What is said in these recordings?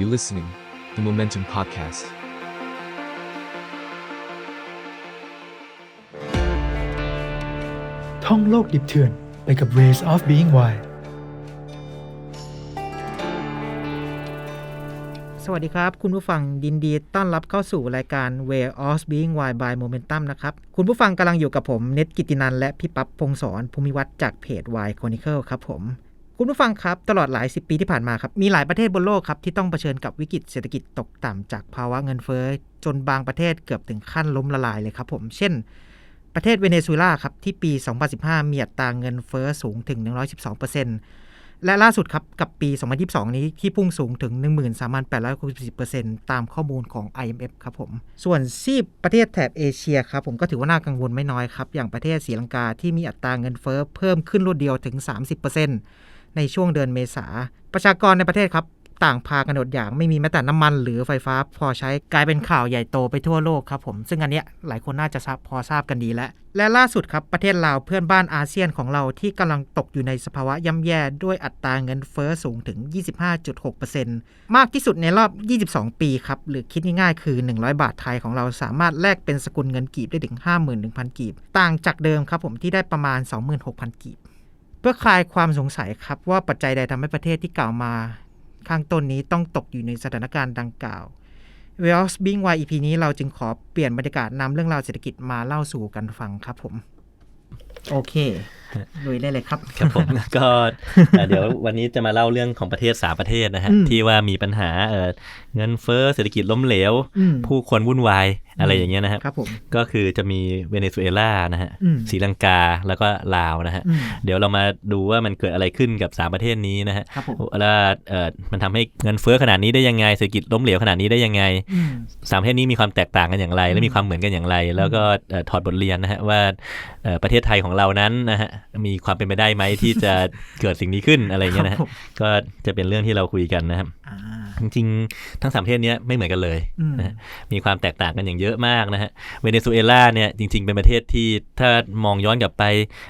You listening, the Momentum Podcast. ท่องโลกดิบเถื่อนไปกับ Ways of Being Wild สวัสดีครับ คุณผู้ฟังยินดีต้อนรับเข้าสู่รายการ Way of Being Wild by Momentum นะครับ คุณผู้ฟังกำลังอยู่กับผมเน็ตกิตินันและพี่ปั๊บพงศรภูมิวัฒน์จากเพจ Y Chronicle ครับผม คุณผู้ฟังครับตลอดหลายสิบปีที่ผ่านมาครับมีหลายประเทศบนโลกครับที่ต้องเผชิญกับวิกฤตเศรษฐกิจตกต่ำจากภาวะเงินเฟ้อจนบางประเทศเกือบถึงขั้นล้มละลายเลยครับผมเช่น ประเทศเวเนซุเอลาครับที่ปี 2015 มีอัตราเงินเฟ้อสูงถึง 112%และล่าสุดครับกับปี 2022 นี้ที่พุ่งสูงถึง 13,864%ตามข้อมูลของ IMF ครับผมส่วนซีประเทศแถบเอเชียครับผมก็ถือว่าน่ากังวลไม่น้อยครับอย่างประเทศศรีลังกาที่มีอัตราเงินเฟ้อเพิ่มขึ้นรวดเดียวถึง 30% ในช่วงเดือนเมษา ประชากรในประเทศครับ ต่างพากันอดอยากไม่มีแม้แต่น้ำมันหรือไฟฟ้าพอใช้กลายเป็นข่าวใหญ่โตไปทั่วโลกครับผม ซึ่งอันเนี้ยหลายคนน่าจะทราบพอทราบกันดีแล้ว และล่าสุดครับประเทศลาวเพื่อนบ้านอาเซียนของเราที่กำลังตกอยู่ในสภาวะย่ำแย่ด้วยอัตราเงินเฟ้อสูงถึง 25.6%มากที่สุดในรอบ 22 ปีครับหรือคิดง่ายๆคือ 100 บาทไทยของเราสามารถแลกเป็นสกุลเงินกีบได้ถึง 51,000 กีบ ต่างจากเดิมครับผมที่ได้ประมาณ 26,000 กีบ พื่อคลายความสงสัยครับว่าปัจจัยใดทำให้ประเทศที่กล่าวมา ข้างต้นนี้ต้องตกอยู่ในสถานการณ์ดังกล่าว Wells b i n g YEP นี้เราจึงขอเปลี่ยนบรรยากาศนำเรื่องราวเศรษฐกิจมาเล่าสู่กันฟังครับผม โอเค ลุยได้เลยครับ ครับผมก็เอ่อเดี๋ยววันนี้จะมาเล่าเรื่องของประเทศสามประเทศนะฮะอืมที่ว่ามีปัญหาเอ่อเงินเฟ้อเศรษฐกิจล้มเหลวอืมผู้คนวุ่นวายอะไรอย่างเงี้ยนะครับครับผมก็คือจะมีเวเนซุเอลานะฮะอืมศรีลังกาแล้วก็ลาวนะฮะอืมเดี๋ยวเรามาดูว่ามันเกิดอะไรขึ้นกับสามประเทศนี้นะฮะครับผมแล้วเอ่อมันทำให้เงินเฟ้อขนาดนี้ได้ยังไงเศรษฐกิจล้มเหลวขนาดนี้ได้ยังไงอืมสามประเทศนี้มีความแตกต่างกันอย่างไร และมีความเหมือนกันอย่างไร แล้วก็เอ่อถอดบทเรียนนะฮะว่าเอ่อประเทศไทยของเรานั้นนะฮะมีความเป็นไปได้ไหมที่จะเกิดสิ่งนี้ขึ้นอะไรอย่างเงี้ยนะครัฮะบผมก็จะเป็นเรื่องที่เราคุยกันนะครับอ่า จริงๆทั้งสามประเทศเนี้ยไม่เหมือนกันเลยอืมนะฮะมีความแตกต่างกันอย่างเยอะมากนะฮะเวเนซุเอลาเนี่ยจริง ๆ เป็นประเทศที่ถ้ามองย้อนกลับไป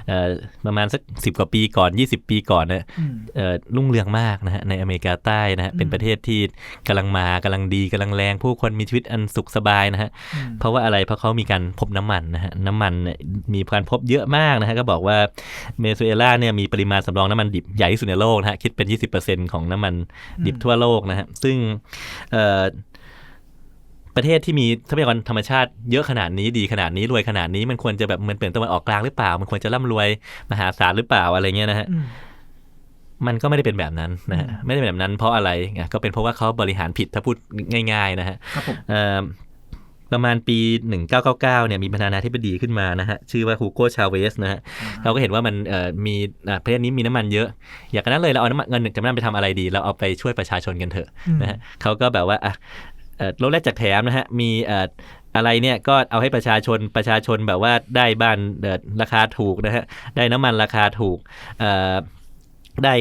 เอ่อประมาณสักสิบกว่าปีก่อน 20 ปีก่อนเนี่ยอืมเอ่อรุ่งเรืองมากนะฮะในอเมริกาใต้นะฮะอืมเป็นประเทศที่กำลังมากำลังดีกำลังแรง ผู้คนมีชีวิตอันสุขสบายนะฮะอืมเพราะว่าอะไรเพราะเขามีการพบน้ำมันนะฮะน้ำมันเนี่ยมีการพบเยอะมากนะฮะก็บอกว่าเวเนซุเอลาเนี่ยมีปริมาณสำรองน้ำมันดิบใหญ่ที่สุดในโลกนะฮะคิดเป็น 20%ของน้ำมันดิบทั่วโลกนะฮะซึ่งเอ่อประเทศที่มีทรัพยากรธรรมชาติเยอะขนาดนี้ดีขนาดนี้รวยขนาดนี้มันควรจะแบบเหมือนเปลี่ยนตะวันออกกลางหรือเปล่า มันควรจะร่ำรวยมหาศาลหรือเปล่าอะไรเงี้ยนะฮะอืมมันก็ไม่ได้เป็นแบบนั้นนะฮะอืมไม่ได้เป็นแบบนั้นเพราะอะไรอะก็เป็นเพราะว่าเขาบริหารผิดถ้าพูดง่าย ๆ นะฮะครับผมเอ่อ ประมาณปี 1999เนี่ยมีประธานาธิบดีขึ้นมานะฮะ ชื่อว่าฮูโกชาเวสนะฮะเขาก็เห็นว่ามันเอ่อมีอะประเทศนี้มีน้ำมันเยอะ อยากกันนั้นเลยเราเอาน้ำมันเงินจากน้ำมันไปทำอะไรดี เราเอาไปช่วยประชาชนกันเถอะอืมนะฮะเขาก็แบบว่าอะเอ่อลดแรกจากแถมนะฮะ มีเอ่ออะไรเนี่ยก็เอาให้ประชาชนประชาชนแบบว่าได้บ้านเอ่อราคาถูกนะฮะได้น้ำมันราคาถูกเอ่อได้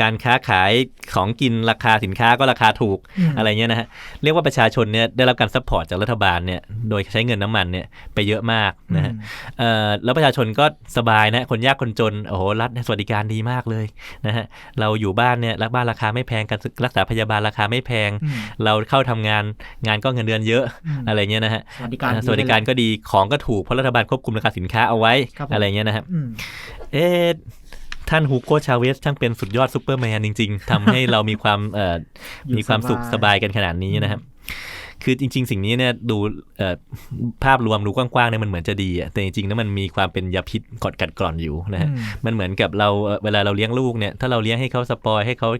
การค้าขายของกินราคาสินค้าก็ราคาถูกมอะไรเงี้ยนะฮะเรียกว่าประชาชนเนี่ยได้รับการซัพพอร์ตจากรัฐบาลเนี่ยโดยใช้เงินน้ำมันเนี่ยไปเยอะมากนะฮะเอ่อแล้วประชาชนก็สบายนะคนยากคนจนโอ้โหรัฐสวัสดิการดีมากเลยนะฮะเราอยู่บ้านเนี่ยรักบ้านราคาไม่แพงการรักษาพยาบาลราคาไม่แพงอืมเราเข้าทำงานงานก็เงินเดือนเยอะมอะไรเงี้ยนะฮะสวัสดิการอ่าสวัสดิการก็ดีของก็ถูกเพราะรัฐบาลควบคุมราคาสินค้าเอาไว้ครับผมอะไรเงี้ยนะครับอืมเอ๊ะ ท่านฮูโกชาเวสช่างเป็นสุดยอดซูเปอร์แมนจริง ๆทำให้เรามีความเอ่ออยู่มีความสุขสสบาบายยกันขนาดนี้นะครับ คือจริง ๆ สิ่งนี้เนี่ยดูเอ่อภาพรวมดูกว้างๆเนี่ยมันเหมือนจะดีอะแต่จริงๆแล้วมันมีความเป็นยาพิษกดกัดกร่อนอยู่นะฮะอืมมันเหมือนกับเราเอ่อเวลาเราเลี้ยงลูกเนี่ยถ้าเราเลี้ยงให้เขาสปอยให้เขา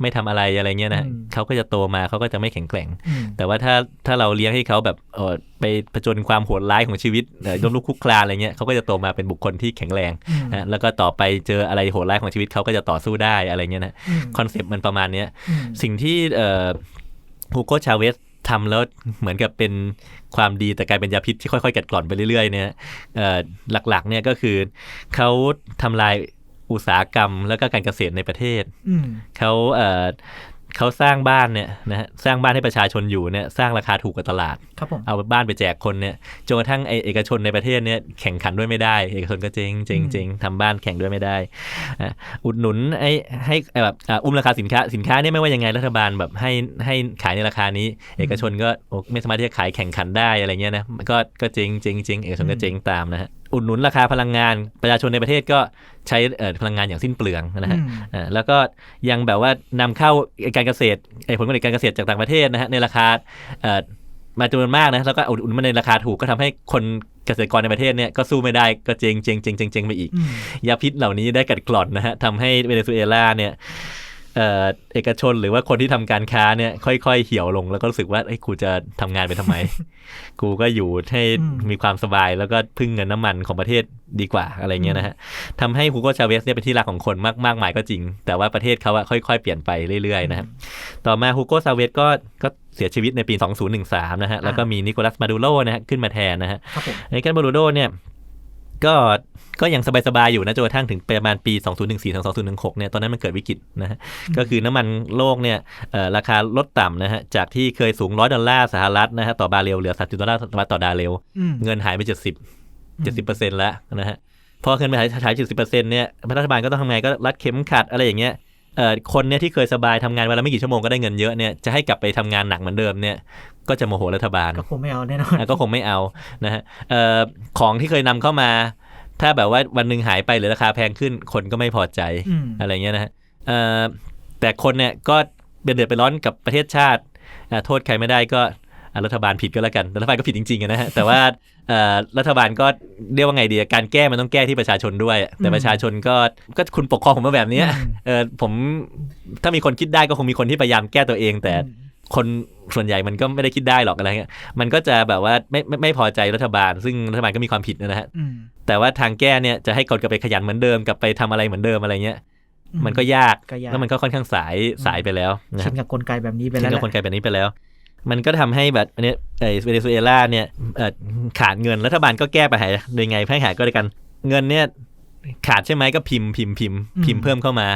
ไม่ทำอะไรอะไรเงี้ยนะอืมเขาก็จะโตมาเขาก็จะไม่แข็งแกร่งอืมแต่ว่าถ้าถ้าเราเลี้ยงให้เขาแบบเออไปผจญความโหดร้ายของชีวิตเอ่อล้มลุกคลุกคลานอะไรเงี้ยเขาก็จะโตมาเป็นบุคคลที่แข็งแรงอืมนะแล้วก็ต่อไปเจออะไรโหดร้ายของชีวิตเขาก็จะต่อสู้ได้อะไรเงี้ยนะอืมคอนเซปต์มันประมาณเนี้ยอืมสิ่งที่เอ่อฮูโกชาเวส ทำแล้วเหมือนกับเป็นความดีแต่กลายเป็นยาพิษที่ค่อยๆกัดกร่อนไปเรื่อยๆเนี่ยเอ่อหลักๆเนี่ยก็คือเขาทำลายอุตสาหกรรมแล้วก็การเกษตรในประเทศอืมเขา เอ่อเขาสร้างบ้านเนี่ยนะฮะสร้างบ้านให้ประชาชนอยู่เนี่ยสร้างราคาถูกกว่าตลาด ครับผมเอาบ้านไปแจกคนเนี่ยจนกระทั่งไอเอกชนในประเทศเนี่ยแข่งขันด้วยไม่ได้ เอกชนก็เจ๊งเจ๊งเจ๊งทำบ้านแข่งด้วยไม่ได้อะอุดหนุนไอให้แบบอะอุ้มราคาสินค้าสินค้าเนี่ยไม่ว่ายังไงรัฐบาลแบบให้ให้ขายในราคานี้ เอกชนก็โอ้ไม่สามารถที่จะขายแข่งขันได้อะไรเงี้ยนะก็ก็เจ๊งเจ๊งเจ๊งเอกชนก็เจ๊งตามนะฮะ อุดหนุนราคาพลังงาน ประชาชนในประเทศก็ใช้เอ่อพลังงานอย่างสิ้นเปลืองนะฮะอืมอ่าแล้วก็ยังแบบว่านำเข้าการเกษตรไอ้ผลผลิตการเกษตรจากต่างประเทศนะฮะในราคาเอ่อมาจำนวนมากนะแล้วก็อุดหนุนมาในราคาถูกก็ทำให้คนเกษตรกรในประเทศเนี่ยก็สู้ไม่ได้ก็เจงเจงเจงเจงเจงไปอีกอืมยาพิษเหล่านี้ได้กัดกร่อนนะฮะทำให้เวเนซุเอลาเนี่ย เอ่อเอกชนหรือว่าคนที่ทำการค้าเนี่ยค่อย ๆ เหี่ยวลงแล้วก็รู้สึกว่าไอ้ยกูจะทำงานไปทำไม กูก็อยู่ให้อืมมีความสบายแล้วก็พึ่งเงินน้ำมันของประเทศดีกว่าอะไรเงี้ยนะฮะทำให้ฮูโกชาเวสเนี่ยเป็นที่รักของคนมากมากมายก็จริง แต่ว่าประเทศเขาอะค่อย ๆ เปลี่ยนไปเรื่อยๆนะครับต่อมาฮูโกชาเวสก็ก็เสียชีวิตในปี 2013 นะฮะแล้วก็มีนิโคลัสมาดูโรนะฮะขึ้นมาแทนนะฮะครับผมไอ้กันบารูโดเนี่ย ก็ก็ยังสบาย ๆ อยู่นะจนกระทั่งถึงประมาณปี 2014ถึง2016 เนี่ย ตอนนั้นมันเกิดวิกฤตนะฮะ ก็คือน้ำมันโลกเนี่ยเอ่อราคาลดต่ำนะฮะ จากที่เคยสูง 100 ดอลลาร์สหรัฐนะฮะ ต่อบาร์เรลเหลือ 30 ดอลลาร์ต่อบาร์เรลอืมเงินหายไป 70 70เปอร์เซ็นต์แล้วนะฮะ พอเงินไปหายหาย70เปอร์เซ็นต์เนี่ย รัฐบาลก็ต้องทำไงก็รัดเข็มขัดอะไรอย่างเงี้ยเอ่อ คนเนี่ยที่เคยสบายทำงานวันละไม่กี่ชั่วโมงก็ได้เงินเยอะเนี่ยจะให้กลับไปทำงานหนักเหมือนเดิมเนี่ยก็จะโมโหรัฐบาลก็คงไม่เอาแน่นอนอะก็คงไม่เอานะฮะเอ่อของที่เคยนำเข้ามา ถ้าแบบว่าวันหนึ่งหายไปหรือราคาแพงขึ้นคนก็ไม่พอใจอืมอะไรเงี้ยนะฮะเอ่อแต่คนเนี่ยก็เดือดเดือดไปร้อนกับประเทศชาติอะโทษใครไม่ได้ก็อะ รัฐบาลผิดก็แล้วกัน รัฐบาลก็ผิดจริงๆอะนะฮะ แต่ว่าเอ่อรัฐบาลก็เรียกว่าไงดีอะการแก้มันต้องแก้ที่ประชาชนด้วย แต่ประชาชนก็ก็คุณปกครองผมมาแบบเนี้ยอืมเออผมถ้ามีคนคิดได้ก็คงมีคนที่พยายามแก้ตัวเอง แต่อืมคนส่วนใหญ่มันก็ไม่ได้คิดได้หรอกอะไรเงี้ย มันก็จะแบบว่าไม่ไม่ไม่พอใจรัฐบาล ซึ่งรัฐบาลก็มีความผิดนะฮะอืมแต่ว่าทางแก้เนี่ยจะให้คนกลับไปขยันเหมือนเดิมกลับไปทำอะไรเหมือนเดิมอะไรเงี้ยมันก็ยากก็ยากแล้วมันก็ค่อนข้างสายสายไปแล้วนะชิฮะนกับกลไกแบบนี้ไปทิ้แล้วงแหกับละคนไกลแบบนี้ไปแล้ว มันก็ทำให้แบบอันเนี้ยไอ้เวเนซุเอลาเนี่ยเอ่อขาดเงินรัฐบาลก็แก้ปัญหาโดยไงให้หาก็ด้วยกันเงินเนี่ยขาดใช่ไหมก็พิมพ์พิมพ์พิมพ์พิมพ์เพิ่มเข้ามา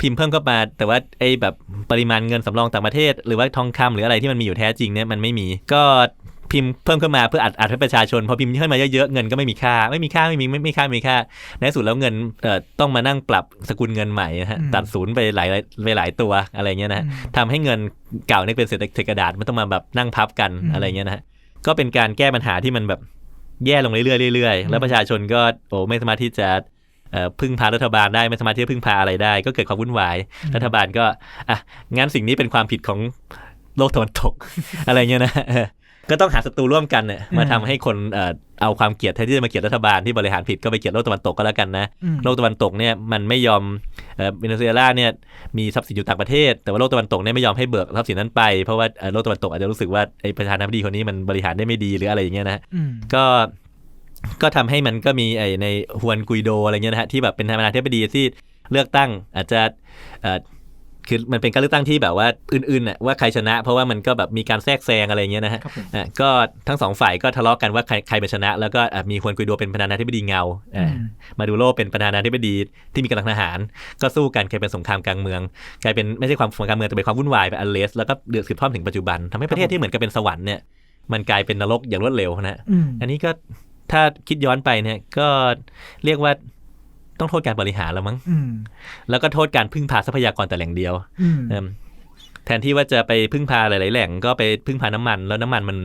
พิมพ์เพิ่มเข้ามา แต่ว่าไอ้แบบปริมาณเงินสำรองต่างประเทศ หรือว่าทองคำหรืออะไรที่มันมีอยู่แท้จริงเนี่ยมันไม่มี ก็ พิมพ์เพิ่มขึ้นมาเพื่ออัดอัดให้ประชาชน พอพิมพ์ขึ้นมาเยอะๆเงินก็ไม่มีค่า ไม่มีค่าไม่มีไม่ไม่มีค่าไม่มีค่า ในที่สุดแล้วเงินเอ่อต้องมานั่งปรับสกุลเงินใหม่นะฮะอืมตัดศูนย์ไปหลายไปหลายตัวอะไรเงี้ยนะฮะอืมทำให้เงินเก่าเนี่ยเป็นเศษกระดาษมันต้องมาแบบนั่งพับกันอืมอะไรเงี้ยนะฮะก็เป็นการแก้ปัญหาที่มันแบบแย่ลงเรื่อยๆเรื่อยๆแล้วประชาชนก็โอ้ไม่สามารถที่จะเอ่อพึ่งพารัฐบาลได้ไม่สามารถที่จะพึ่งพาอะไรได้ ก็เกิดความวุ่นวายรัฐบาลก็อะงั้นสิ่งนี้เป็นความผิดของโลกตะวันตกอะไรเงี้ยนะเออ ก็ต้องหาศัตรูร่วมกันเนี่ยมาทำให้คนเอ่อเอาความเกลียดแทนที่จะมาเกลียดรัฐบาลที่บริหารผิดก็ไปเกลียดโลกตะวันตกก็แล้วกันนะอืมโลกตะวันตกเนี่ยมันไม่ยอมเอ่อเวเนซุเอลาเนี่ยมีทรัพย์สินอยู่ต่างประเทศ แต่ว่าโลกตะวันตกเนี่ยไม่ยอมให้เบิกทรัพย์สินนั้นไปเพราะว่าเอ่อโลกตะวันตกอาจจะรู้สึกว่าไอ้ประธานาธิบดีคนนี้มันบริหารได้ไม่ดีหรืออะไรอย่างเงี้ยนะอืมก็ก็ทำให้มันก็มีไอ้ในฮวนกุยโดอะไรเงี้ยนะฮะที่แบบเป็นประธานาธิบดีที่เลือกตั้งอาจจะเอ่อ คือมันเป็นการเลือกตั้งที่แบบว่าอื่นๆน่ะว่าใครชนะ เพราะว่ามันก็แบบมีการแทรกแซงอะไรเงี้ยนะฮะครับผมอะก็ทั้งสองฝ่ายก็ทะเลาะกันว่าใครใครเป็นชนะ แล้วก็อะมีฮวนกุยโดเป็นประธานาธิบดีเงาอะอืมมาดูโรเป็นประธานาธิบดีที่มีกำลังทหาร ก็สู้กันกลายเป็นสงครามกลางเมือง กลายเป็นไม่ใช่ความสงครามกลางเมืองแต่เป็นความวุ่นวายไปอันเลสแล้วก็เดือดสืบทอดถึงปัจจุบันทำให้ประเทศที่เหมือนกับเป็นสวรรค์เนี่ยมันกลายเป็นนรกอย่างรวดเร็วนะฮะอืมอันนี้ก็ถ้าคิดย้อนไปเนี่ยก็เรียกว่า ต้องโทษการบริหารแล้วมั้งอืมแล้วก็โทษการพึ่งพาทรัพยากรแต่แหล่งเดียวอืมเอิ่มแทนที่ว่าจะไปพึ่งพาหลาย ๆ แหล่ง ก็ไปพึ่งพาน้ำมัน แล้วน้ำมันมัน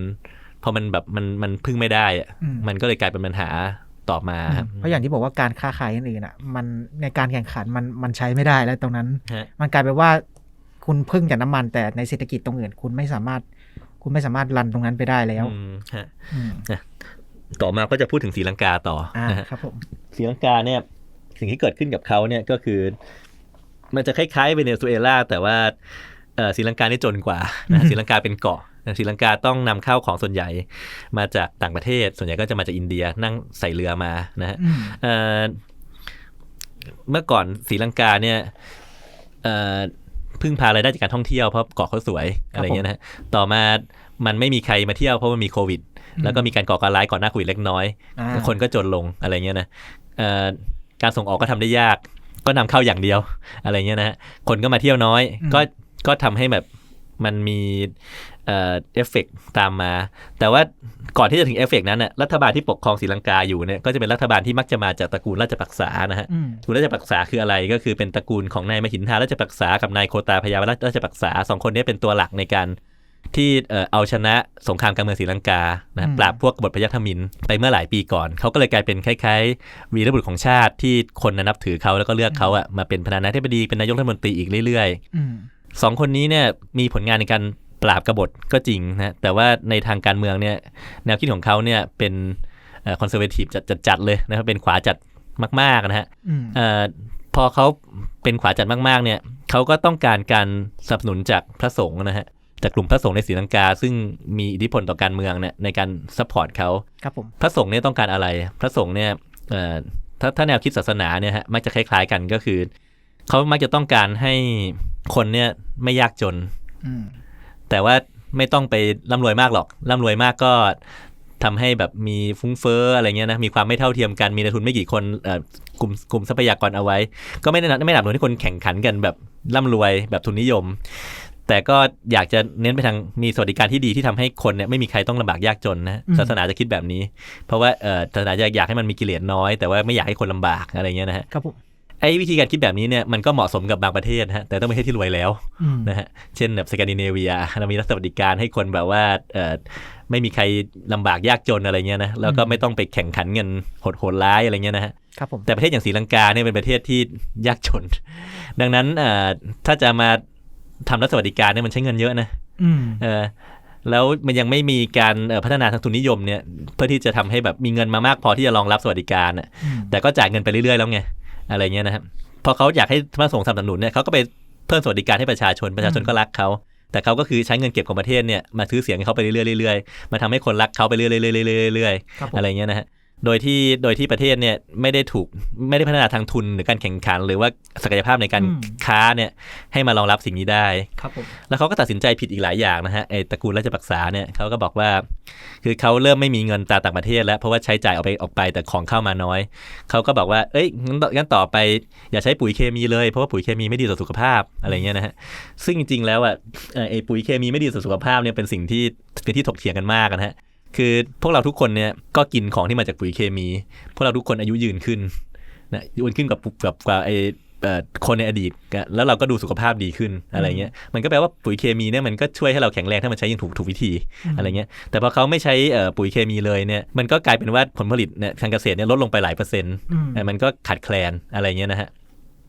พอมันแบบมันมันพึ่งไม่ได้อะอืมมันก็เลยกลายเป็นปัญหาต่อมาครับเพราะอย่างที่บอกว่าการค้าขายอื่นๆอะ มันในการแข่งขันมันมันใช้ไม่ได้แล้วตรงนั้นฮะมันกลายเป็นว่าคุณพึ่งจากน้ำมันแต่ในเศรษฐกิจตรงอื่น คุณไม่สามารถ คุณไม่สามารถรันตรงนั้นไปได้แล้วอืมฮะอืมต่อมาก็จะพูดถึงศรีลังกาต่ออ่านะฮะครับผมศรีลังกาเนี่ย สิ่งที่เกิดขึ้นกับเขาเนี่ยก็คือ มันจะคล้ายๆเวเนซุเอลาแต่ว่าเอ่อศรีลังกานี่จนกว่านะศรีลังกาเป็นเกาะศรีลังกาต้องนำเข้าของส่วนใหญ่มาจากต่างประเทศ ส่วนใหญ่ก็จะมาจากอินเดียนั่งใส่เรือมานะฮะอืมเอ่อเมื่อก่อนศรีลังกาเนี่ยเอ่อพึ่งพารายได้จากการท่องเที่ยวเพราะเกาะเขาสวยอะไรเงี้ยนะฮะต่อมามันไม่มีใครมาเที่ยวเพราะมันมีโควิด แล้วก็มีการก่อการร้ายก่อนหน้าโควิดเล็กน้อยอ่าคนก็จนลงอะไรเงี้ยนะเอ่อ การส่งออกก็ทำได้ยาก ก็นำเข้าอย่างเดียว อะไรเงี้ยนะฮะคนก็มาเที่ยวน้อยอืมก็ก็ทำให้แบบมันมีเอ่อเอฟเฟกต์ตามมา แต่ว่าก่อนที่จะถึงเอฟเฟกต์นั้นน่ะรัฐบาลที่ปกครองศรีลังกาอยู่เนี่ยก็จะเป็นรัฐบาลที่มักจะมาจากตระกูลราชปักษานะฮะอืมตระกูลราชปักษาคืออะไรก็คือเป็นตระกูลของนายมหินทาราชปักษากับนายโคตาพยาวราชปักษาสองคนนี้เป็นตัวหลักในการ ที่เอ่อเอาชนะสงครามกลางเมืองศรีลังกานะอืมปราบพวกกบฏพยัคฆ์มินไปเมื่อหลายปีก่อน เขาก็เลยกลายเป็นคล้ายๆ วีรบุรุษของชาติที่คนน่ะนับถือเขาแล้วก็เลือกเขาอะมาเป็นประธานาธิบดีเป็นนายกรัฐมนตรีอีกเรื่อยๆอืมสองคนนี้เนี่ยมีผลงานในการปราบกบฏก็จริงนะแต่ว่าในทางการเมืองเนี่ยแนวคิดของเขาเนี่ยเป็นคอนเซอร์เวทีฟจัดๆเลยนะครับเป็นขวาจัดมากๆนะฮะอืมเออพอเขาเป็นขวาจัดมากๆเนี่ยเขาก็ต้องการการสนับสนุนจากพระสงฆ์นะฮะ จากกลุ่มพระสงฆ์ในศรีลังกา ซึ่งมีอิทธิพลต่อการเมืองเนี่ยในการซัพพอร์ตเขาครับผมพระสงฆ์เนี่ยต้องการอะไร พระสงฆ์เนี่ยเอ่อถ้าถ้าแนวคิดศาสนาเนี่ยฮะมักจะคล้ายๆกันก็คือเขามักจะต้องการให้คนเนี่ยไม่ยากจนอืมแต่ว่าไม่ต้องไปร่ำรวยมากหรอกร่ำรวยมากก็ทำให้แบบมีฟุ้งเฟ้ออะไรเงี้ยนะมีความไม่เท่าเทียมกันมีในายทุนไม่กี่คนเอ่อกลุ่มกลุ่มทรัพยากรเอาไว้ ก็ไม่ได้ไม่หนักหนุนให้คนแข่งขันกันแบบร่ำรวยแบบทุนนิยม แต่ก็อยากจะเน้นไปทางมีสวัสดิการที่ดีที่ทำให้คนเนี่ยไม่มีใครต้องลำบากยากจนนะศาสนาจะคิดแบบนี้ เพราะว่าเอ่อศาสนาจะอยากให้มันมีกิเลสน้อย แต่ว่าไม่อยากให้คนลำบากอะไรเงี้ยนะฮะครับผมไอ้วิธีการคิดแบบนี้เนี่ยมันก็เหมาะสมกับบางประเทศนะฮะแต่ต้องไม่ใช่ที่รวยแล้วอืมนะฮะเช่นแบบสแกนดิเนเวียเรามีรัฐสวัสดิการให้คนแบบว่าเอ่อไม่มีใครลำบากยากจนอะไรเงี้ยนะแล้วก็ไม่ต้องไปแข่งขันเงินโหดโหดร้ายอะไรเงี้ยนะฮะครับผมแต่ประเทศอย่างศรีลังกาเนี่ยเป็นประเทศที่ยากจน ดังนั้นเอ่อถ้าจะมา ทำรัฐสวัสดิการเนี่ยมันใช้เงินเยอะนะอืมเออแล้วมันยังไม่มีการเอ่อพัฒนาทางทุนนิยมเนี่ยเพื่อที่จะทำให้แบบมีเงินมามากพอที่จะรองรับสวัสดิการน่ะอืมแต่ก็จ่ายเงินไปเรื่อยๆแล้วไงอะไรเงี้ยนะครับพอเขาอยากให้พระสงฆ์สนับสนุนเนี่ยเขาก็ไปเพิ่มสวัสดิการให้ประชาชนประชาชนก็รักเขาแต่เขาก็คือใช้เงินเก็บของประเทศเนี่ยมาซื้อเสียงให้เขาไปเรื่อยๆเรื่อยๆมาทำให้คนรักเขาไปเรื่อยๆเรื่อยๆครับผมอะไรเงี้ยนะฮะ โดยที่โดยที่ประเทศเนี่ยไม่ได้ถูกไม่ได้พัฒนาทางทุนหรือการแข่งขัน หรือว่าศักยภาพในการอืมค้าเนี่ยให้มารองรับสิ่งนี้ได้ครับผมแล้วเขาก็ตัดสินใจผิดอีกหลายอย่างนะฮะไอ้ตระกูลราชปักษาเนี่ยเขาก็บอกว่า คือเขาเริ่มไม่มีเงินตราต่างประเทศ แล้วเพราะว่าใช้จ่ายออกไปออกไปแต่ของเข้ามาน้อยเขาก็บอกว่าเอ้ยงั้นงั้นต่อไปอย่าใช้ปุ๋ยเคมีเลยเพราะว่าปุ๋ยเคมีไม่ดีต่อสุขภาพอะไรเงี้ยนะฮะซึ่งจริงๆแล้วอะเอ่อไอ้ปุ๋ยเคมีไม่ดีต่อสุขภาพเนี่ยเป็นสิ่งที่เป็นที่ถกเถียงกันมากนะฮะ คือพวกเราทุกคนเนี่ยก็กินของที่มาจากปุ๋ยเคมี พวกเราทุกคนอายุยืนขึ้นนะยืนขึ้นกับกับกับไอ้เอ่อคนในอดีตก็แล้วเราก็ดูสุขภาพดีขึ้นอะไรเงี้ยมันก็แปลว่าปุ๋ยเคมีเนี่ยมันก็ช่วยให้เราแข็งแรงถ้ามันใช้อยังถูกถูกวิธีอะไรเงี้ยแต่พอเขาไม่ใช้เอ่อปุ๋ยเคมีเลยเนี่ยมันก็กลายเป็นว่าผลผลิตเนี่ยทางเกษตรเนี่ยลดลงไปหลายเปอร์เซ็นต์อืมเอ่อมันก็ขาดแคลนอะไรเงี้ยนะฮะ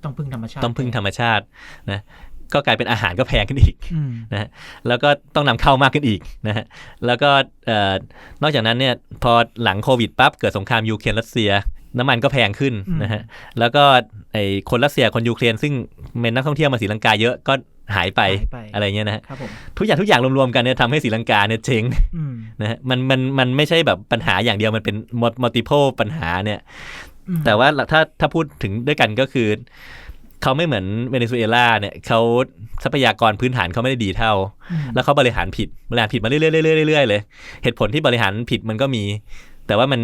ต้องพึ่งธรรมชาติ ต้องพึ่งธรรมชาตินะ ก็กลายเป็นอาหารก็แพงขึ้นอีกอืมนะฮะแล้วก็ต้องนำเข้ามากขึ้นอีกนะฮะแล้วก็เอ่อนอกจากนั้นเนี่ยพอหลังโควิดปั๊บเกิดสงครามยูเครนรัสเซียน้ำมันก็แพงขึ้นนะฮะ แล้วก็ไอคนรัสเซียคนยูเครนซึ่งเป็นนักท่องเที่ยวมาศรีลังกาเยอะก็หายไปหายไปอะไรเงี้ยนะฮะครับผมทุกอย่างทุกอย่างรวมๆกันเนี่ยทำให้ศรีลังกาเนี่ยเจ๊งอืมนะฮะมันมันมันไม่ใช่แบบปัญหาอย่างเดียวมันเป็น multiple ปัญหาเนี่ยอืมแต่ว่าถ้าถ้าพูดถึงด้วยกันก็คือ เขาไม่เหมือนเวเนซุเอลาเนี่ยเขาทรัพยากรพื้นฐานเขาไม่ได้ดีเท่าอืมแล้วเขาบริหารผิดบริหารผิดมาเรื่อยๆเรื่อยๆเรื่อยๆเลย เหตุผลที่บริหารผิดมันก็มี แต่ว่ามัน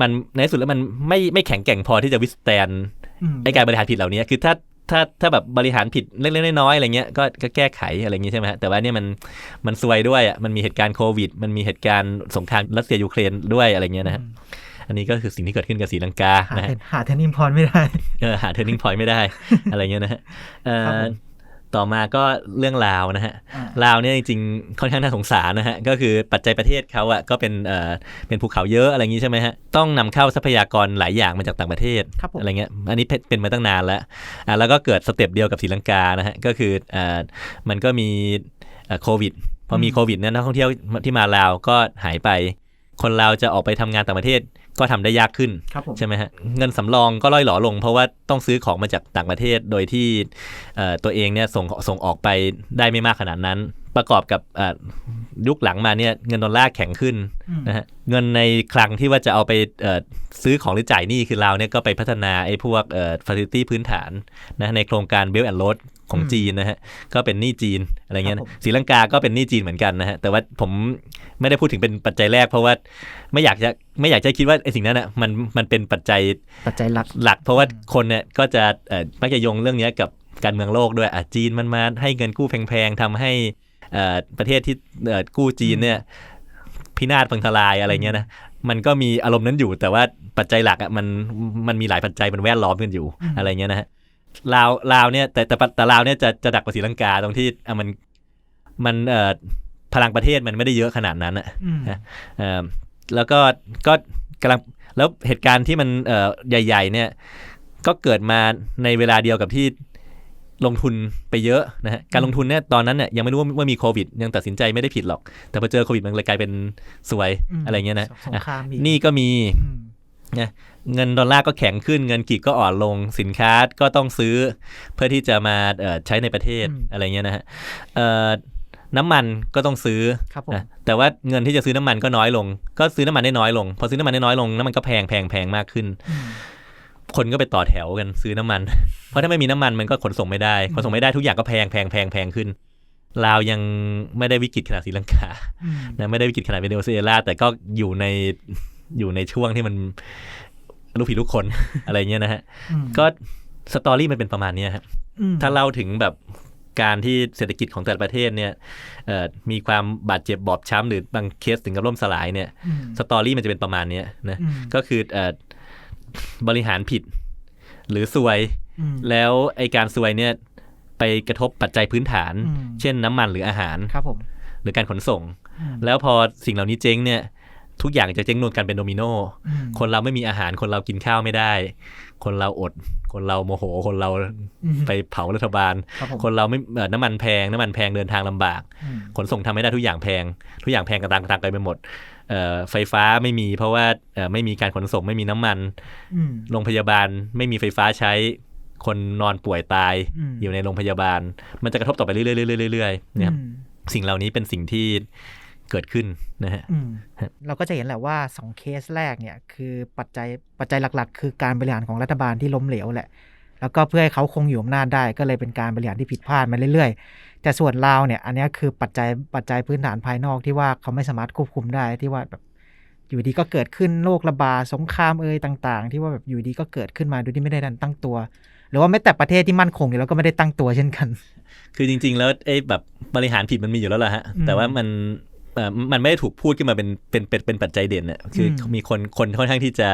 มันในที่สุดแล้วมันไม่ไม่แข็งแกร่งพอที่จะวิสแตนมไอการบริหารผิดเหล่านี้คือถ้าถ้าถ้าแบบบริหารผิดเล็กๆน้อยๆอะไรเงี้ยก็ก็แก้ไขอะไรอย่างงี้ใช่ไหมฮะแต่ว่าเนี่ยมันมันซวยด้วยอะมันมีเหตุการณ์โควิด มันมีเหตุการณ์สงครามรัสเซียยูเครนด้วยอะไรเงี้ยนะฮะ อืมอันนี้ก็คือสิ่งที่เกิดขึ้นกับศรีลังกาหานะเทฮะนหาเทนนิงพรไม่ได้เออหา turning point ไม่ได้ อะไรเงี้ยนะฮะเอ่อครับผมต่อมาก็เรื่องลาวนะฮะอ่าลาวเนี่ยจริงๆค่อนข้างน่าสงสารนะฮะก็คือปัจจัยประเทศเขาอะก็เป็นเอ่อเป็นภูเขาเยอะอะไรอย่างงี้ใช่ไหมฮะต้องนำเข้าทรัพยากรหลายอย่างมาจากต่างประเทศครับผมอะไรเงี้ยอันนี้เป็นเป็นมาตั้งนานแล้วอ่าแล้วก็เกิดสเต็ปเดียวกับศรีลังกานะฮะก็คืออ่ามันก็มีเอ่อโควิดพอมีโควิดเนี่ยนักท่องเที่ยวที่มาลาวก็หายไป คนลาวจะออกไปทำงานต่างประเทศ ก็ทำได้ยากขึ้นครับผมใช่ไหมฮะเงินสำรองก็ล่อยหลอลง เพราะว่าต้องซื้อของมาจากต่างประเทศโดยที่เอ่อตัวเองเนี่ยส่งส่งออกไปได้ไม่มากขนาดนั้น ประกอบกับเอ่อยุคหลังมาเนี่ยเงินดอลลาร์แข็งขึ้นอืมนะฮะเงินในคลังที่ว่าจะเอาไปเอ่อซื้อของหรือจ่ายหนี้คือเราเนี่ยก็ไปพัฒนาไอ้พวกเอ่อฟ a ซิลิตี้พื้นฐานนะในโครงการ Belt and Road ของอืมจีนนะฮะก็เป็นหนี้จีนอะไรเงี้ยครับนะผมศรีลังกาก็เป็นหนี้จีนเหมือนกันนะฮะแต่ว่าผมไม่ได้พูดถึงเป็นปัจจัยแรก เพราะว่าไม่อยากจะไม่อยากจะคิดว่าไอ้สิ่งนั้นอะมันมันเป็นปัจจัยปัจจัยหลักหลัก เพราะว่าคนเนี่ยก็จะเอ่อมักจะโยงเรื่องเนี้ยกับการเมืองโลกด้วยอะจีนมันมาให้เงินกู้แพงๆทำให้เอ่อ ประเทศที่เอ่อกู้จีนเนี่ยพินาศพังทลายอะไรเงี้ยนะมันก็มีอารมณ์นั้นอยู่ แต่ว่าปัจจัยหลักอะมันมันมีหลายปัจจัยมันแวดล้อมกันอยู่อะไรเงี้ยนะฮะลาวลาวเนี่ยแต่แต่แต่ลาวเนี่ยจะจะดักกว่าศรีลังกาตรงที่อะมันมันเอ่อพลังประเทศมันไม่ได้เยอะขนาดนั้นอะอืมเอ่อแล้วก็ก็กำลังแล้วเหตุการณ์ที่มันเอ่อใหญ่ ๆ เนี่ย ก็เกิดมาในเวลาเดียวกับที่ ลงทุนไปเยอะนะฮะการลงทุนเนี่ยตอนนั้นเนี่ยยังไม่รู้ว่าว่ามีโควิด ยังตัดสินใจไม่ได้ผิดหรอก แต่พอเจอโควิดมันเลยกลายเป็นสวยมอะไรเงี้ยนะสงครามอีกนี่ก็มีอืมเงินดอลลาร์ก็แข็งขึ้น เงินกีบก็อ่อนลงสินค้าก็ต้องซื้อเพื่อที่จะมาเอ่อใช้ในประเทศอะไรเงี้ยนะฮะเอ่อน้ำมันก็ต้องซื้อครับผมนะแต่ว่าเงินที่จะซื้อน้ำมันก็น้อยลง ก็ซื้อน้ำมันได้น้อยลง พอซื้อน้ำมันได้น้อยลงน้ำมันก็แพงแพงแพงมากขึ้นอืม คนก็ไปต่อแถวกันซื้อน้ำมัน เพราะถ้าไม่มีน้ำมันมันก็ขนส่งไม่ได้ ขนส่งไม่ได้ทุกอย่างก็แพงแพงแพงแพงขึ้น ลาวยังไม่ได้วิกฤตขนาดศรีลังกาอืมนะไม่ได้วิกฤตขนาดเวเนซุเอลาแต่ก็อยู่ในอยู่ในช่วงที่มันลูกผีลูกคนอะไรเงี้ยนะฮะอืมก็สตอรี่มันเป็นประมาณเนี้ยครับอืมถ้าเล่าถึงแบบการที่เศรษฐกิจของแต่ละประเทศเนี่ยเอ่อมีความบาดเจ็บบอบช้ำหรือบางเคสถึงกับล่มสลายเนี่ยอืมสตอรี่มันจะเป็นประมาณเนี้ยนะอืมก็คือเอ่อ บริหารผิด หรือซวยอืมแล้วไอการซวยเนี่ย ไปกระทบปัจจัยพื้นฐานอืมเช่นน้ำมันหรืออาหารครับผมหรือการขนส่งอืมแล้วพอสิ่งเหล่านี้เจ๊งเนี่ยทุกอย่างจะเจ๊งรวมกันเป็นโดมิโนอืมคนเราไม่มีอาหารคนเรากินข้าวไม่ได้ คนเราอด คนเราโมโห คนเราอืมไปเผารัฐบาลครับผมคนเราไม่เอ่อน้ำมันแพง น้ำมันแพงเดินทางลำบากอืมขนส่งทำไม่ได้ทุกอย่างแพง ทุกอย่างแพงกระตังกระตังไปหมดเอ่อ ไฟฟ้าไม่มีเพราะว่าเอ่อไม่มีการขนส่งไม่มีน้ำมันอืมโรงพยาบาลไม่มีไฟฟ้าใช้ คนนอนป่วยตายอืมอยู่ในโรงพยาบาล มันจะกระทบต่อไปเรื่อยๆเรื่อยๆเรื่อยๆเนี่ยครับอืมสิ่งเหล่านี้เป็นสิ่งที่เกิดขึ้นนะฮะอืมฮะเราก็จะเห็นแหละว่าสองเคสแรกเนี่ย คือปัจจัยปัจจัยหลักๆ คือการบริหารของรัฐบาลที่ล้มเหลวแหละ แล้วก็เพื่อให้เขาคงอยู่อำนาจได้ก็เลยเป็นการบริหารที่ผิดพลาดมาเรื่อยๆ แต่ส่วนลาวเนี่ยอันเนี้ยคือปัจจัยปัจจัยพื้นฐานภายนอกที่ว่าเขาไม่สามารถควบคุมได้ที่ว่าแบบอยู่ดีก็เกิดขึ้นโรคระบาดสงครามเอ่ยต่างๆ ที่ว่าแบบอยู่ดีก็เกิดขึ้นมาโดยที่ไม่ได้ทันตั้งตัว หรือว่าแม้แต่ประเทศที่มั่นคงอยู่แล้วก็ไม่ได้ตั้งตัวเช่นกัน คือจริง ๆ แล้วไอ้แบบบริหารผิดมันมีอยู่แล้วล่ะฮะอืมแต่ว่ามันเอ่อ มันไม่ได้ถูกพูดขึ้นมาเป็นเป็นเป็นเป็นปัจจัยเด่นน่ะคืออมมีคนคนค่อนข้างที่จะ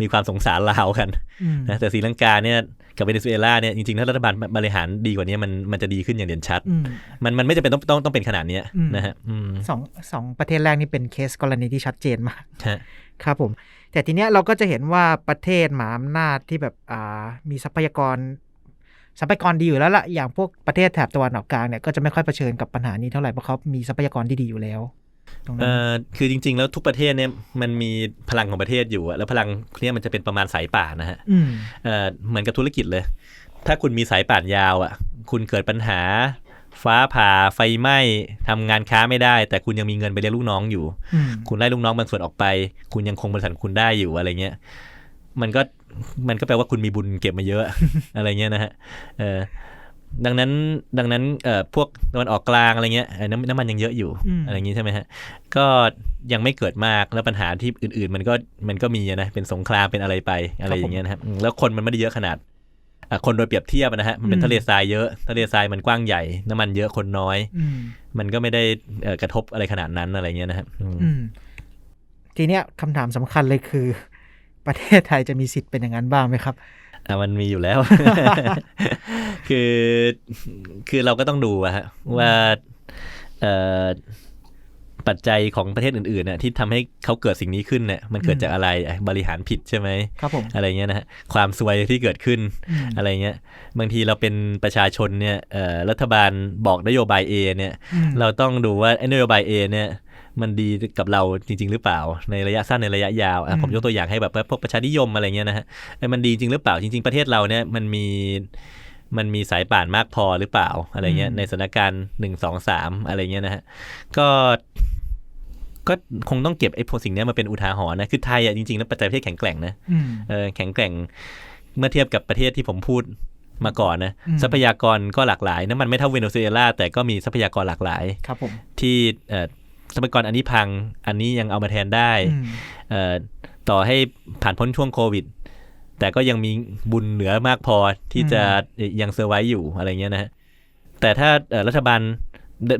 มีความสงสารลาวกันอืมนะแต่ศรีลังกาเนี่ยกับเวเนซุเอลาเนี่ยจริงๆ ถ้ารัฐบาลบริหารดีกว่านี้มันมันจะดีขึ้นอย่างเด่นชัดอืมมันมันไม่จำเป็นต้องต้องต้องเป็นขนาดเนี้ยอืมนะฮะอืมสองสองประเทศแรกนี่เป็นเคสกรณีที่ชัดเจนมากฮะครับผม แต่ทีเนี้ยเราก็จะเห็นว่าประเทศมหาอำนาจที่แบบอ่ามีทรัพยากร ทรัพยากรดีอยู่แล้วล่ะอย่างพวกประเทศแถบตะวันออกกลางเนี่ยก็จะไม่ค่อยเผชิญกับปัญหานี้เท่าไหร่เพราะเขามีทรัพยากรที่ดีอยู่แล้วตรงนั้เอ่นอคือจริง ๆ แล้วทุกประเทศเนี่ยมันมีพลังของประเทศอยู่อะแล้วพลังเนี่ยมันจะเป็นประมาณสายป่านนะฮะอืมเอ่อเหมือนกับธุรกิจเลย ถ้าคุณมีสายป่านยาวอะ คุณเกิดปัญหาฟ้าผ่าไฟไหม้ทำงานค้าไม่ได้ แต่คุณยังมีเงินไปเลี้ยงลูกน้องอยู่อืมคุณไล่ลูกน้องบางส่วนออกไป คุณยังคงบริษัทคุณได้อยู่อะไรเงี้ยมันก็ มันก็แปลว่าคุณมีบุญเก็บมาเยอะ อะไรเงี้ยนะฮะเออดังนั้นดังนั้นเอ่อพวกตะวันออกกลางอะไรเงี้ยเอ่อน้ำน้ำมันยังเยอะอยู่อืมอะไรอย่างงี้ใช่ไหมฮะก็ยังไม่เกิดมากแล้วปัญหาที่อื่น ๆ มันก็มันก็มีอะนะเป็นสงครามเป็นอะไรไปอะไรอย่างเงี้ยนะครับอืมแล้วคนมันไม่ได้เยอะขนาดอะคนโดยเปรียบเทียบอะนะฮะมันเป็นทะเลทรายเยอะทะเลทรายมันกว้างใหญ่น้ำมันเยอะคนน้อยอืมมันก็ไม่ได้เอ่อกระทบอะไรขนาดนั้นอะไรเงี้ยนะครับอืมอืมทีเนี้ยคำถามสำคัญเลยคือ ประเทศไทยจะมีสิทธิ์เป็นอย่างนั้นบ้างไหมครับอะมันมีอยู่แล้ว คือคือเราก็ต้องดูอะฮะว่าเอ่อปัจจัยของประเทศอื่นๆน่ะที่ทำให้เขาเกิดสิ่งนี้ขึ้นเนี่ยมันเกิดจากอะไรอะบริหารผิดใช่ไหมครับผมอะไรเงี้ยนะฮะความซวยที่เกิดขึ้นอืมอะไรเงี้ยบางทีเราเป็นประชาชนเนี่ยเอ่อรัฐบาลบอกนโยบาย A เนี่ยอืมเราต้องดูว่าไอ้นโยบาย A เนี่ย มันดีกับเราจริง ๆ หรือเปล่า ในระยะสั้นในระยะยาวอะผมยกตัวอย่างให้แบบว่าพวกประชานิยมอะไรเงี้ยนะฮะเอ้ยมันดีจริงหรือเปล่าจริง ๆประเทศเราเนี่ยมันมีมันมีสายป่านมากพอหรือเปล่าอะไรเงี้ยอืมในสถานการณ์หนึ่งสองสามอะไรเงี้ยนะฮะก็ก็คงต้องเก็บไอ้พวกสิ่งเนี้ยมาเป็นอุทาหรณ์นะ คือไทยอะจริงๆแล้วปัจจัยประเทศแข็งแกร่งนะอืมเออแข็งแกร่งเมื่อเทียบกับประเทศที่ผมพูดมาก่อนนะอืมทรัพยากรก็หลากหลายน้ำมันไม่เท่าเวเนซุเอลาแต่ก็มีทรัพยากรหลากหลาย ครับผมที่เอ่อ ทรัพยากรอันนี้พัง อันนี้ยังเอามาแทนได้อืมเอ่อต่อให้ผ่านพ้นช่วงโควิด แต่ก็ยังมีบุญเหลือมากพอที่จะยังเซอร์ไว้อยู่อะไรเงี้ยนะฮะแต่ถ้าเอ่อรัฐบาล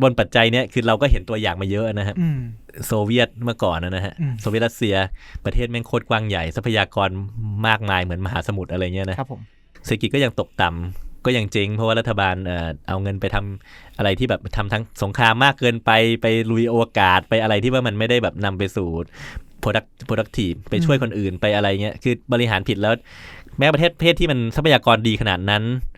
บนปัจจัยเนี้ยคือเราก็เห็นตัวอย่างมาเยอะนะฮะอืมโซเวียตเมื่อก่อนนะฮะอืมโซเวียตรัสเซียประเทศแม่งโคตรกว้างใหญ่ทรัพยากรมากมายเหมือนมหาสมุทรอะไรเงี้ยนะครับผมเศรษฐกิจก็ยังตกต่ำ ก็ยังเจ๊งเพราะว่ารัฐบาลเอ่อเอาเงินไปทำอะไรที่แบบทำทั้งสงครามมากเกินไปไปลุยอวกาศไปอะไรที่ว่ามันไม่ได้แบบนำไปสู่ product productive ไปช่วยคนอื่นไปอะไรเงี้ยคือบริหารผิดแล้ว แม้ประเทศประเทศที่มันทรัพยากรดีขนาดนั้นเอ่อ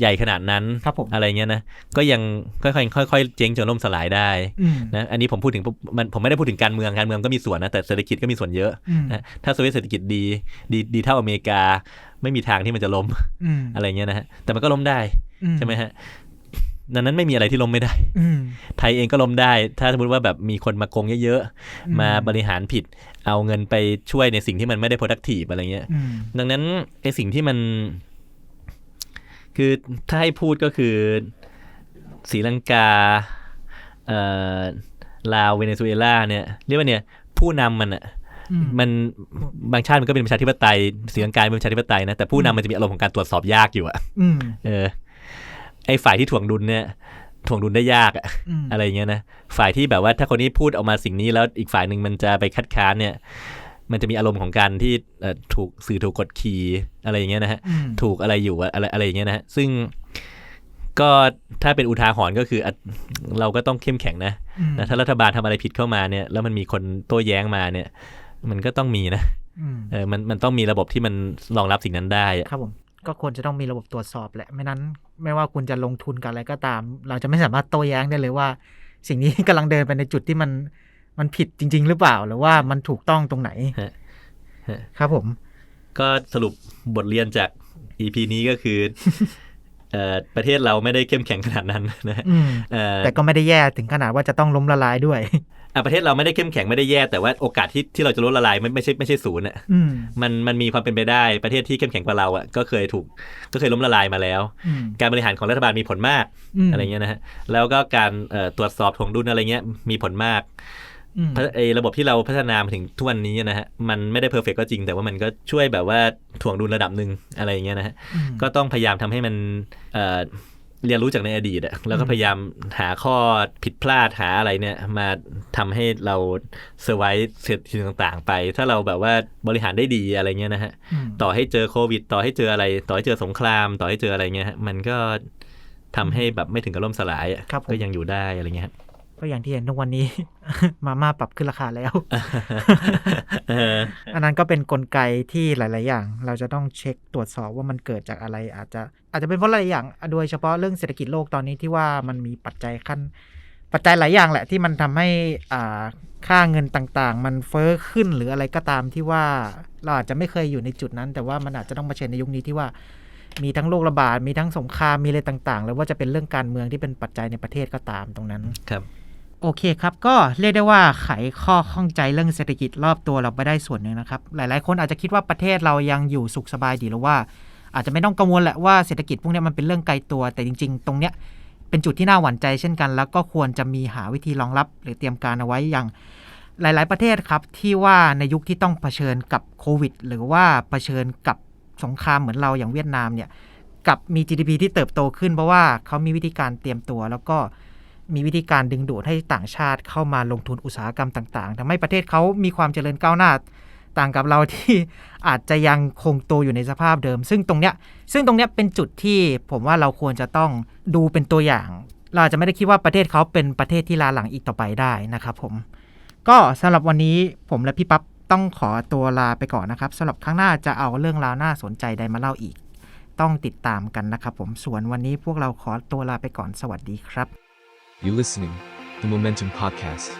ใหญ่ขนาดนั้นครับผมอะไรเงี้ยนะก็ยังค่อยๆค่อยๆเจ๊งจนล่มสลายได้อืมนะอันนี้ผมพูดถึงมันผมไม่ได้พูดถึงการเมืองการเมืองก็มีส่วนนะแต่เศรษฐกิจก็มีส่วนเยอะอืมนะถ้าโซเวียตเศรษฐกิจดีดีดีเท่าอเมริกา ไม่มีทางที่มันจะล้มอืมอะไรเงี้ยนะฮะแต่มันก็ล้มได้อืใช่ไหมฮะดังนั้นไม่มีอะไรที่ล้มไม่ได้อืมไทยเองก็ล้มได้ ถ้าสมมติว่าแบบมีคนมาโกงเยอะอืมๆมาบริหารผิด เอาเงินไปช่วยในสิ่งที่มันไม่ได้ productive อะไรเงี้ยอืมดังนั้นไอสิ่งที่มัน คือถ้าให้พูดก็คือศรีลังกาเอ่อลาวเวเนซุเอลาเนี่ยเรียกว่าเนี่ยผู้นำมันอะอืมมันบางชาติมันก็เป็นประชาธิปไตยศรีลังกาเป็นประชาธิปไตยนะแต่ผู้นำมันจะมีอารมณ์ของการตรวจสอบยากอยู่อะอืมเออ ไอฝ่ายที่ถ่วงดุลเนี่ยถ่วงดุลได้ยากอะอืมอะไรเงี้ยนะฝ่ายที่แบบว่าถ้าคนนี้พูดออกมาสิ่งนี้แล้วอีกฝ่ายหนึ่งมันจะไปคัดค้านเนี่ย มันจะมีอารมณ์ของการที่เอ่อถูกสื่อถูกกดขี่อะไรอย่างเงี้ยนะฮะอืมถูกอะไรอยู่อะอะไรอะไรอย่างเงี้ยนะฮะซึ่งก็ถ้าเป็นอุทาหรณ์ก็คืออะเราก็ต้องเข้มแข็งนะอืมนะถ้ารัฐบาลทำอะไรผิดเข้ามาเนี่ย แล้วมันมีคนโต้แย้งมาเนี่ย มันก็ต้องมีนะอืมเออมันมันต้องมีระบบที่มันรองรับสิ่งนั้นได้อะครับผมก็ควรจะต้องมีระบบตรวจสอบแหละไม่นั้น ไม่ว่าคุณจะลงทุนกับอะไรก็ตาม เราจะไม่สามารถโต้แย้งได้เลยว่า สิ่งนี้กำลังเดินไปในจุดที่มัน มันผิดจริง ๆ หรือเปล่าหรือว่ามันถูกต้องตรงไหนฮะฮะครับผม ก็สรุปบทเรียนจาก EP นี้ก็คือเอ่อประเทศเราไม่ได้เข้มแข็งขนาดนั้นนะฮะอืมเอ่อแต่ก็ไม่ได้แย่ถึงขนาดว่าจะต้องล้มละลายด้วยอะประเทศเราไม่ได้เข้มแข็งไม่ได้แย่แต่ว่าโอกาสที่ที่เราจะลดละลายไม่ไม่ใช่ไม่ใช่ศูนย์อะอืมมันมันมีความเป็นไปได้ประเทศที่เข้มแข็งกว่าเราอะก็เคยถูกก็เคยล้มละลายมาแล้วอืมการบริหารของรัฐบาลมีผลมากมอะไรเงี้ยนะฮะแล้วก็การเอ่อตรวจสอบถ่วงดุลอะไรเงี้ยมีผลมากอืมเพราะ ไอ้ระบบที่เราพัฒนามาถึงทุกวันนี้นะฮะมันไม่ได้เพอร์เฟกก็จริง แต่ว่ามันก็ช่วยแบบว่าถ่วงดุลระดับหนึ่งอะไรอย่างเงี้ยนะฮะอืมก็ต้องพยายามทำให้มันเอ่อเรียนรู้จากในอดีตอะแล้วก็อืมพยายามหาข้อผิดพลาดหาอะไรเนี่ย มาทำให้เราเซอร์ไวเสิ่งต่างๆ ไป ถ้าเราแบบว่าบริหารได้ดีอะไรเงี้ยนะฮะอืมต่อให้เจอโควิด ต่อให้เจออะไร ต่อให้เจอสงคราม ต่อให้เจออะไรเงี้ยฮะมันก็ทำให้แบบไม่ถึงกับล่มสลายอะครับผมก็ยังอยู่ได้อะไรเงี้ยฮะ ก็อย่างที่เห็นทุกวันนี้ มาม่าปรับขึ้นราคาแล้วเอออันนั้นก็เป็นกลไกที่หลาย ๆ อย่าง เราจะต้องเช็คตรวจสอบว่ามันเกิดจากอะไร อาจจะอาจจะเป็นเพราะหลายอย่าง โดยเฉพาะเรื่องเศรษฐกิจโลกตอนนี้ที่ว่ามันมีปัจจัยขั้น ปัจจัยหลายอย่างแหละที่มันทำให้อ่าค่าเงินต่าง ๆ มันเฟ้อขึ้นหรืออะไรก็ตามที่ว่าเราอาจจะไม่เคยอยู่ในจุดนั้น แต่ว่ามันอาจจะต้องมาเผชิญในยุคนี้ที่ว่ามีทั้งโรคระบาด มีทั้งสงคราม มีอะไรต่าง ๆ แล้วว่าจะเป็นเรื่องการเมืองที่เป็นปัจจัยในประเทศก็ตามตรงนั้น ครับ โอเคครับ ก็เรียกได้ว่าไขข้อข้องใจเรื่องเศรษฐกิจรอบตัวเราไปได้ส่วนหนึ่งนะครับ หลาย ๆ คนอาจจะคิดว่าประเทศเรายังอยู่สุขสบายดีหรือว่า อาจจะไม่ต้องกังวลแหละว่าเศรษฐกิจพวกนี้มันเป็นเรื่องไกลตัว แต่จริง ๆ ตรงเนี้ยเป็นจุดที่น่าหวั่นใจเช่นกัน แล้วก็ควรจะมีหาวิธีรองรับ หรือเตรียมการเอาไว้อย่าง หลาย ๆ ประเทศครับที่ว่าในยุคที่ต้องเผชิญกับโควิด หรือว่าเผชิญกับสงครามเหมือนเราอย่างเวียดนามเนี่ยกับมี GDP ที่เติบโตขึ้นเพราะว่าเขามีวิธีการเตรียมตัวแล้วก็ มีวิธีการดึงดูดให้ต่างชาติเข้ามาลงทุนอุตสาหกรรมต่าง ๆทำให้ประเทศเขามีความเจริญก้าวหน้าต่างกับเราที่อาจจะยังคงตัวอยู่ในสภาพเดิม ซึ่งตรงเนี้ยซึ่งตรงเนี้ยเป็นจุดที่ผมว่าเราควรจะต้องดูเป็นตัวอย่าง เราจะไม่ได้คิดว่าประเทศเขาเป็นประเทศที่ลาหลังอีกต่อไปได้นะครับผม ก็สำหรับวันนี้ผมและพี่ปั๊บต้องขอตัวลาไปก่อนนะครับสำหรับครั้งหน้าจะเอาเรื่องราวน่าสนใจใดมาเล่าอีก ต้องติดตามกันนะครับผมส่วนวันนี้พวกเราขอตัวลาไปก่อนสวัสดีครับ You listening, the Momentum Podcast.